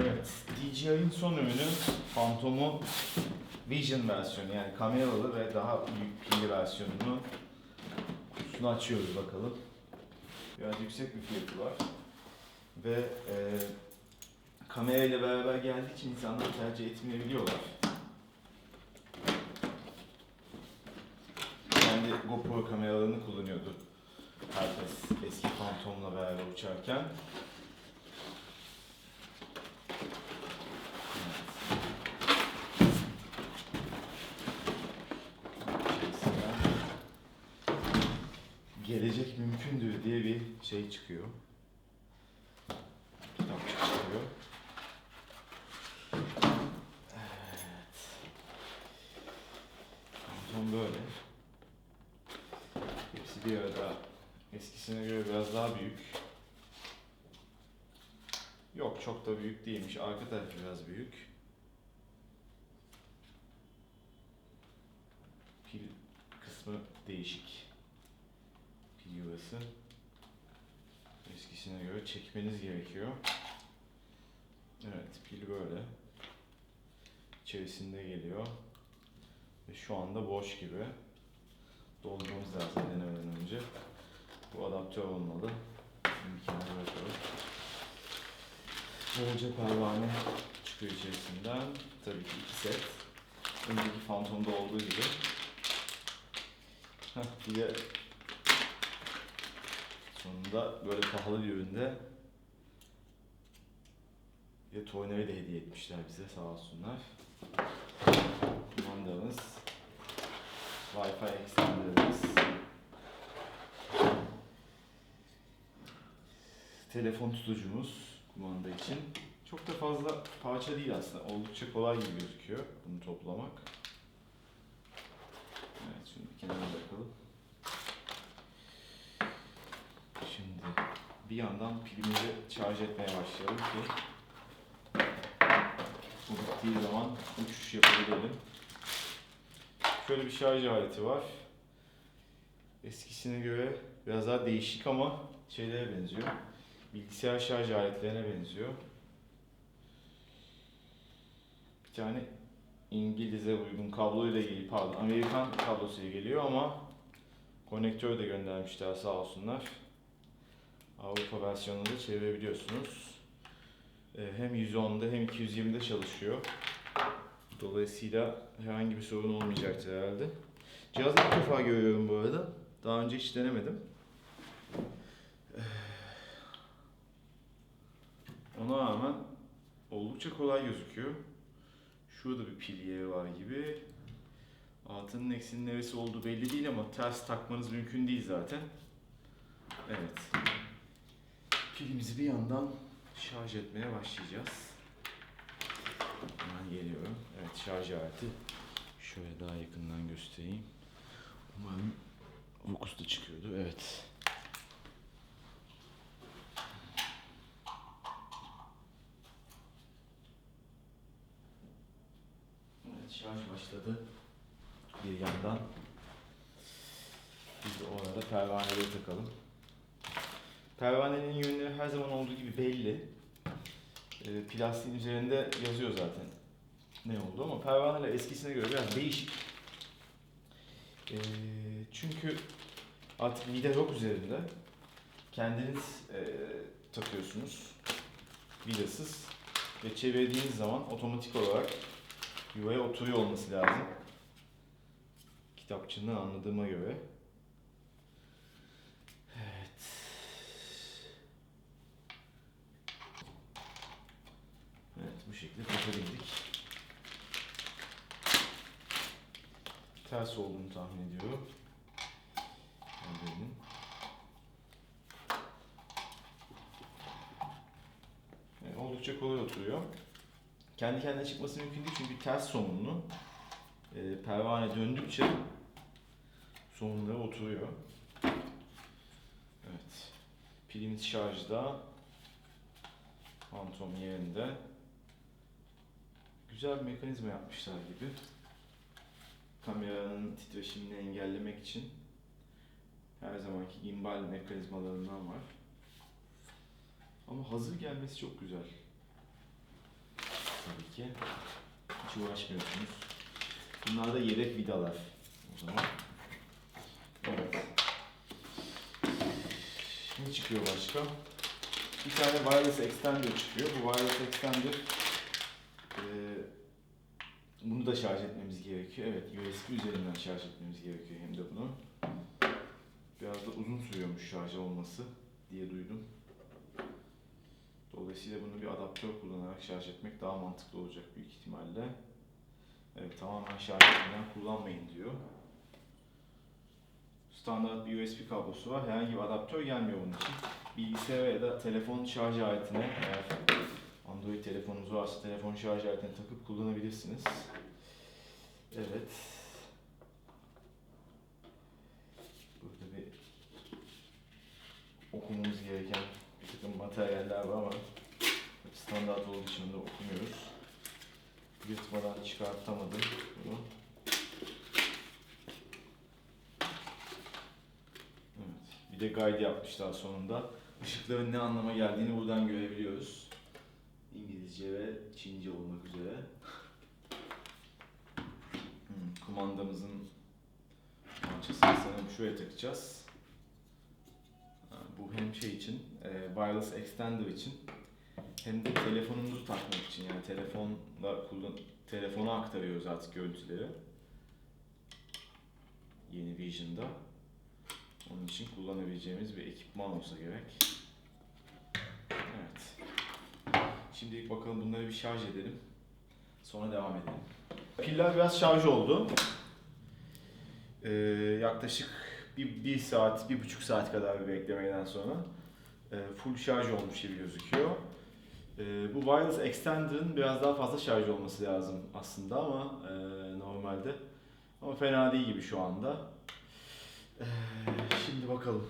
Evet, DJI'nin son ürünü Phantom'un Vision versiyonu yani kameralı ve daha büyük pilli versiyonunu kutusunu açıyoruz bakalım. Biraz yüksek bir fiyatı var. Ve e, kamerayla beraber geldiği için insanlar tercih etmeyebiliyorlar. Kendi GoPro kameralarını kullanıyordu herkes eski Phantom'la beraber uçarken. Gelecek mümkündür diye bir şey çıkıyor. Kitap çıkıyor. Evet. Phantom böyle. Hepsi bir arada eskisine göre biraz daha büyük. Yok çok da büyük değilmiş. Arka tarafı biraz büyük. Pil kısmı değişik. Pil yuvası. Eskisine göre çekmeniz gerekiyor. Evet pil böyle. İçerisinde geliyor. Ve şu anda boş gibi. Doldurmamız lazım denemeden önce. Bu adaptör olmalı. Kenara bırakalım. Böylece pervane çıkıyor içerisinden. Tabii ki iki set. Önceki Phantom'da olduğu gibi. Heh, bir de sonunda böyle pahalı bir üründe bir tornavida da hediye etmişler bize sağ olsunlar. Kumandamız, Wi-Fi extender'ımız, telefon tutucumuz kumanda için. Çok da fazla parça değil aslında. Oldukça kolay gibi gözüküyor bunu toplamak. Evet şimdi kenara bırakalım. Şimdi bir yandan pilimizi şarj etmeye başlayalım ki bu bittiği zaman uçuş yapabilelim. Şöyle bir şarj aleti var. Eskisine göre biraz daha değişik ama şeylere benziyor. Bilgisayar şarj aletlerine benziyor. Bir tane İngiliz'e uygun kabloyla geliyor, pardon Amerikan kablosuyla geliyor ama konektör de göndermişler sağ olsunlar. Avrupa versiyonunu da çevirebiliyorsunuz. Ee, Hem 110'da hem 220'de çalışıyor. Dolayısıyla herhangi bir sorun olmayacaktır herhalde. Cihazı ilk defa görüyorum bu arada. Daha önce hiç denemedim. Ona rağmen oldukça kolay gözüküyor. Şurada bir pil yeri var gibi. Altının eksinin neresi olduğu belli değil ama ters takmanız mümkün değil zaten. Evet. Pilimizi bir yandan şarj etmeye başlayacağız. Hemen geliyorum. Evet şarj aleti. Şöyle daha yakından göstereyim. Umarım fokusta çıkıyordu. Evet. Evet şarj başladı. Bir yandan. Biz de o arada pervaneleri takalım. Pervanenin yönleri her zaman olduğu gibi belli. E, plastiğin üzerinde yazıyor zaten ne oldu ama pervaneler eskisine göre biraz değişik. E, çünkü artık vida yok üzerinde. Kendiniz e, takıyorsunuz. Vidasız. Ve çevirdiğiniz zaman otomatik olarak yuvaya oturuyor olması lazım. Kitapçığından anladığıma göre. Evet. Evet bu şekilde takabildik. Ters olduğunu tahmin ediyorum. Oldukça kolay oturuyor. Kendi kendine çıkması mümkün değil çünkü ters somunlu. Ee, pervane döndükçe somunlara oturuyor. Evet. Pilimiz şarjda. Phantom yerinde. Güzel bir mekanizma yapmışlar gibi. Kameranın titreşimini engellemek için her zamanki gimbal mekanizmalarından var. Ama hazır gelmesi çok güzel. Tabii ki. Hiç uğraşmıyorsunuz. Bunlar da yedek vidalar. O zaman. Evet. Ne çıkıyor başka? Bir tane wireless extender çıkıyor. Bu wireless extender eee, bunu da şarj etmemiz gerekiyor. Evet, USB üzerinden şarj etmemiz gerekiyor hem de bunu. Biraz da uzun sürüyormuş şarj olması diye duydum. Dolayısıyla bunu bir adaptör kullanarak şarj etmek daha mantıklı olacak büyük ihtimalle. Evet, tamamen şarj etmeden kullanmayın diyor. Standart bir USB kablosu var. Herhangi bir adaptör gelmiyor bunun için. Bilgisayara ya da telefon şarj aletine eğer Android telefonunuz varsa telefon şarj aletine takıp kullanabilirsiniz. Evet. Burada bir okumamız gereken takım materyaller var ama standart olduğu için de okumuyoruz. Yırtmadan çıkartamadım bunu. Evet. Bir de guide yapmışlar sonunda. Işıkların ne anlama geldiğini buradan görebiliyoruz. İngilizce ve Çince olmak üzere. Hmm, kumandamızın parçasını sanırım şuraya takacağız. Hem şey için, e, wireless extender için hem de telefonumuzu takmak için yani telefonla kullan telefona aktarıyoruz artık görüntüleri. Yeni Vision'da. Onun için kullanabileceğimiz bir ekipman olsa gerek. Evet. Şimdi bakalım bunları bir şarj edelim. Sonra devam edelim. Piller biraz şarj oldu. Ee, yaklaşık bir, bir saat, bir buçuk saat kadar bir beklemeden sonra e, full şarj olmuş gibi gözüküyor. E, bu wireless extender'ın biraz daha fazla şarj olması lazım aslında ama e, normalde. Ama fena değil gibi şu anda. E, şimdi bakalım.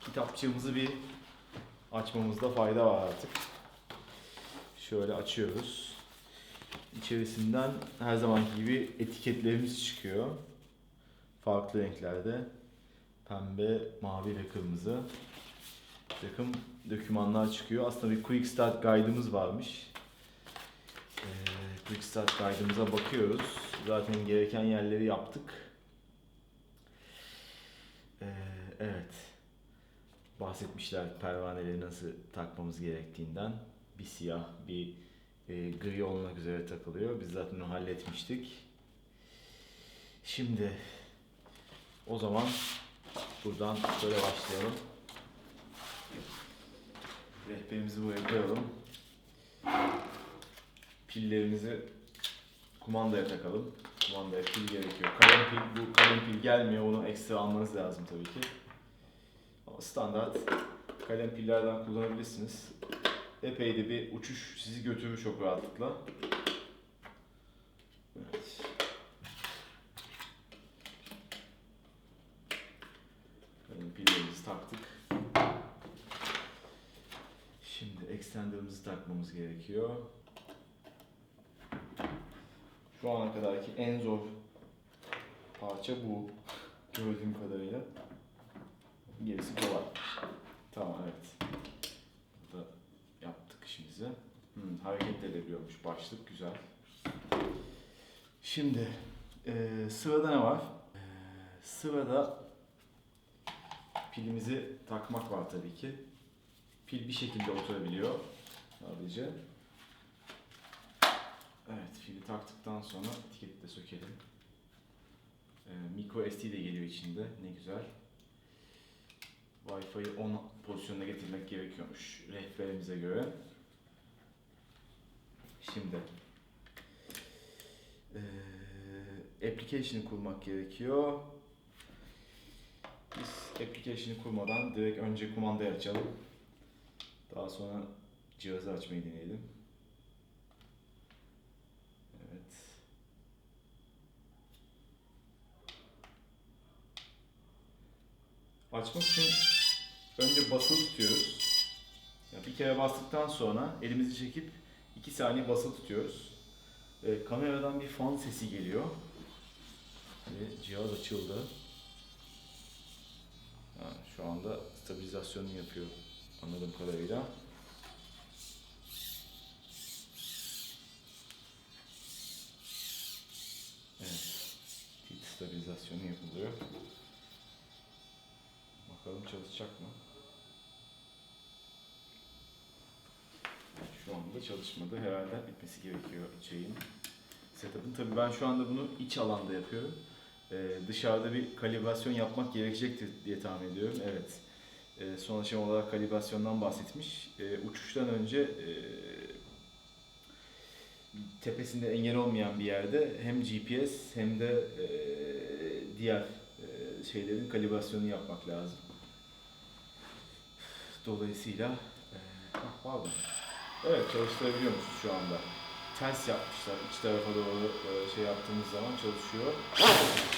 Kitapçığımızı bir açmamızda fayda var artık. Şöyle açıyoruz. İçerisinden her zamanki gibi etiketlerimiz çıkıyor. Farklı renklerde. Pembe, mavi ve kırmızı. Takım dokümanlar çıkıyor. Aslında bir Quick Start Guide'ımız varmış. Ee, Quick Start Guide'ımıza bakıyoruz. Zaten gereken yerleri yaptık. Ee, evet. Bahsetmişler pervaneleri nasıl takmamız gerektiğinden. Bir siyah, bir e, gri olmak üzere takılıyor. Biz zaten onu halletmiştik. Şimdi o zaman buradan şöyle başlayalım. Rehberimizi buraya koyalım. Pillerimizi kumandaya takalım. Kumandaya pil gerekiyor. Kalem pil, bu kalem pil gelmiyor. Onu ekstra almanız lazım tabii ki. Ama standart kalem pillerden kullanabilirsiniz. Epey de bir uçuş sizi götürür çok rahatlıkla. Evet. Kalem taktık. Şimdi extender'ımızı takmamız gerekiyor. Şu ana kadarki en zor parça bu. Gördüğüm kadarıyla. Gerisi kolay. Tamam evet. Burada yaptık işimizi. Hmm, hareket de edebiliyormuş başlık güzel. Şimdi eee, sırada ne var? Eee, sırada pilimizi takmak var tabii ki. Pil bir şekilde oturabiliyor sadece. Evet, pili taktıktan sonra etiketi de sökelim. Ee, micro SD de geliyor içinde. Ne güzel. Wi-Fi'yi 10 pozisyonuna getirmek gerekiyormuş rehberimize göre. Şimdi ee, application'ı kurmak gerekiyor. Application'ı kurmadan direkt önce kumandayı açalım. Daha sonra cihazı açmayı deneyelim. Evet. Açmak için önce basılı tutuyoruz. Yani bir kere bastıktan sonra elimizi çekip 2 saniye basılı tutuyoruz. Ee, kameradan bir fan sesi geliyor. Ve cihaz açıldı. Şu anda stabilizasyonunu yapıyor anladığım kadarıyla. Evet. Tit stabilizasyonu yapılıyor. Bakalım çalışacak mı? Şu anda çalışmadı. Herhalde bitmesi gerekiyor şeyin. Setup'ın. Tabii ben şu anda bunu iç alanda yapıyorum. Ee, dışarıda bir kalibrasyon yapmak gerekecektir diye tahmin ediyorum. Evet. Ee, son aşama olarak kalibrasyondan bahsetmiş. Ee, uçuştan önce e, tepesinde engel olmayan bir yerde hem GPS hem de e, diğer e, şeylerin kalibrasyonunu yapmak lazım. Dolayısıyla e, ah, pardon. Evet çalıştırabiliyor musunuz şu anda? Ters yapmışlar. İç tarafa doğru e, şey yaptığımız zaman çalışıyor.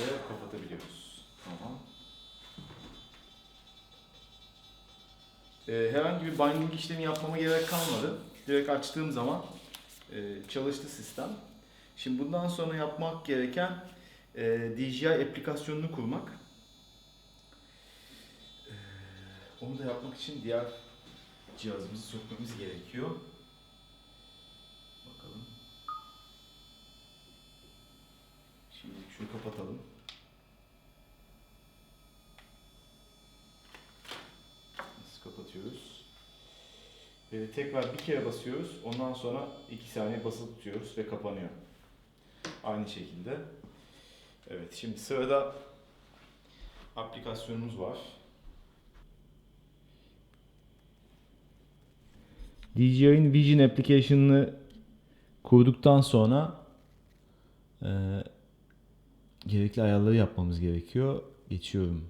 Ve kapatabiliyoruz. Tamam. E, herhangi bir binding işlemi yapmama gerek kalmadı. Direkt açtığım zaman e, çalıştı sistem. Şimdi bundan sonra yapmak gereken e, DJI aplikasyonunu kurmak. E, onu da yapmak için diğer cihazımızı sokmamız gerekiyor. Bakalım. Şimdi şunu kapatalım. Nasıl kapatıyoruz? Ee, tekrar bir kere basıyoruz. Ondan sonra iki saniye basılı tutuyoruz ve kapanıyor. Aynı şekilde. Evet şimdi sırada aplikasyonumuz var. DJI'nin Vision application'ını kurduktan sonra e, gerekli ayarları yapmamız gerekiyor. Geçiyorum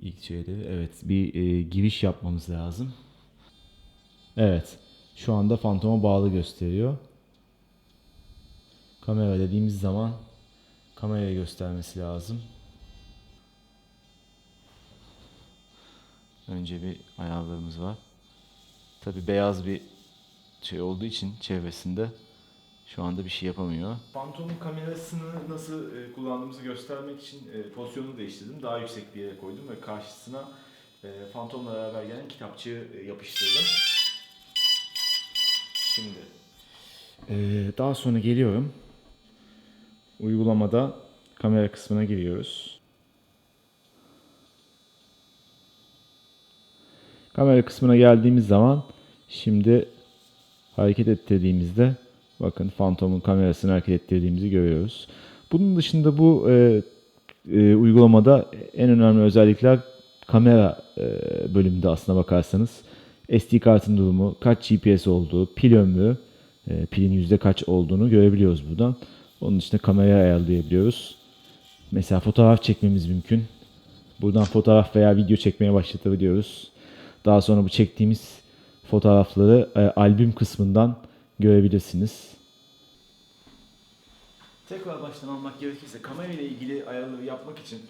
ilk şeyleri. Evet bir e, giriş yapmamız lazım. Evet şu anda fantoma bağlı gösteriyor. Kamera dediğimiz zaman kameraya göstermesi lazım. Önce bir ayarlarımız var. Tabi beyaz bir şey olduğu için çevresinde şu anda bir şey yapamıyor. Phantom'un kamerasını nasıl e, kullandığımızı göstermek için e, pozisyonunu değiştirdim. Daha yüksek bir yere koydum ve karşısına e, Phantom'la beraber gelen kitapçığı e, yapıştırdım. Şimdi e, daha sonra geliyorum. Uygulamada kamera kısmına giriyoruz. Kamera kısmına geldiğimiz zaman şimdi hareket ettirdiğimizde bakın Phantom'un kamerasını hareket ettirdiğimizi görüyoruz. Bunun dışında bu e, e, uygulamada en önemli özellikler kamera e, bölümünde aslına bakarsanız. SD kartın durumu, kaç GPS olduğu, pil ömrü, e, pilin yüzde kaç olduğunu görebiliyoruz buradan. Onun dışında kamerayı ayarlayabiliyoruz. Mesela fotoğraf çekmemiz mümkün. Buradan fotoğraf veya video çekmeye başlatabiliyoruz. Daha sonra bu çektiğimiz fotoğrafları e, albüm kısmından görebilirsiniz. Tekrar baştan almak gerekirse kamera ile ilgili ayarları yapmak için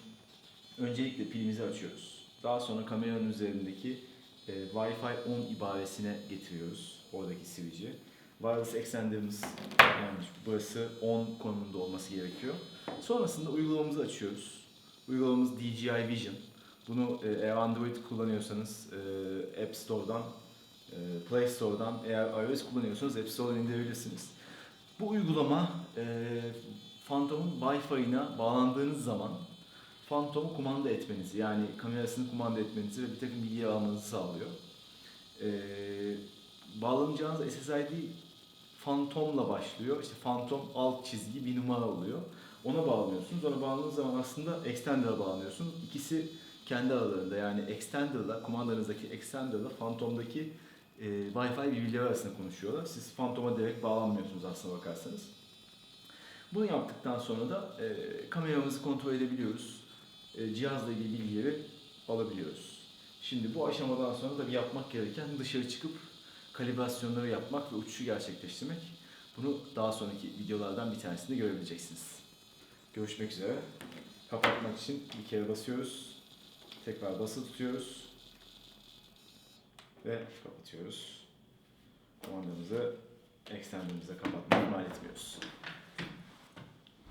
öncelikle pilimizi açıyoruz. Daha sonra kameranın üzerindeki e, Wi-Fi 10 ibaresine getiriyoruz oradaki switch'i. Wireless extender'ımız yani burası 10 konumunda olması gerekiyor. Sonrasında uygulamamızı açıyoruz. Uygulamamız DJI Vision. Bunu e, eğer Android kullanıyorsanız e, App Store'dan, Play Store'dan, eğer iOS kullanıyorsanız App Store'dan indirebilirsiniz. Bu uygulama e, Phantom'un Wi-Fi'ine bağlandığınız zaman Phantom'u kumanda etmenizi yani kamerasını kumanda etmenizi ve bir takım bilgi almanızı sağlıyor. E, bağlanacağınız SSID Phantom'la başlıyor. İşte Phantom alt çizgi bir numara oluyor. Ona bağlanıyorsunuz. Ona bağladığınız zaman aslında Extender'a bağlanıyorsunuz. İkisi kendi aralarında yani Extender'la, kumandanızdaki Extender'la Phantom'daki e, Wi-Fi birbirleri arasında konuşuyorlar. Siz Phantom'a direkt bağlanmıyorsunuz aslına bakarsanız. Bunu yaptıktan sonra da e, kameramızı kontrol edebiliyoruz. E, cihazla ilgili bilgileri alabiliyoruz. Şimdi bu aşamadan sonra da bir yapmak gereken dışarı çıkıp kalibrasyonları yapmak ve uçuşu gerçekleştirmek. Bunu daha sonraki videolardan bir tanesinde görebileceksiniz. Görüşmek üzere. Kapatmak için bir kere basıyoruz. Tekrar basılı tutuyoruz. Ve kapatıyoruz. Kumandamızı eksenlerimize kapatmayı ihmal etmiyoruz.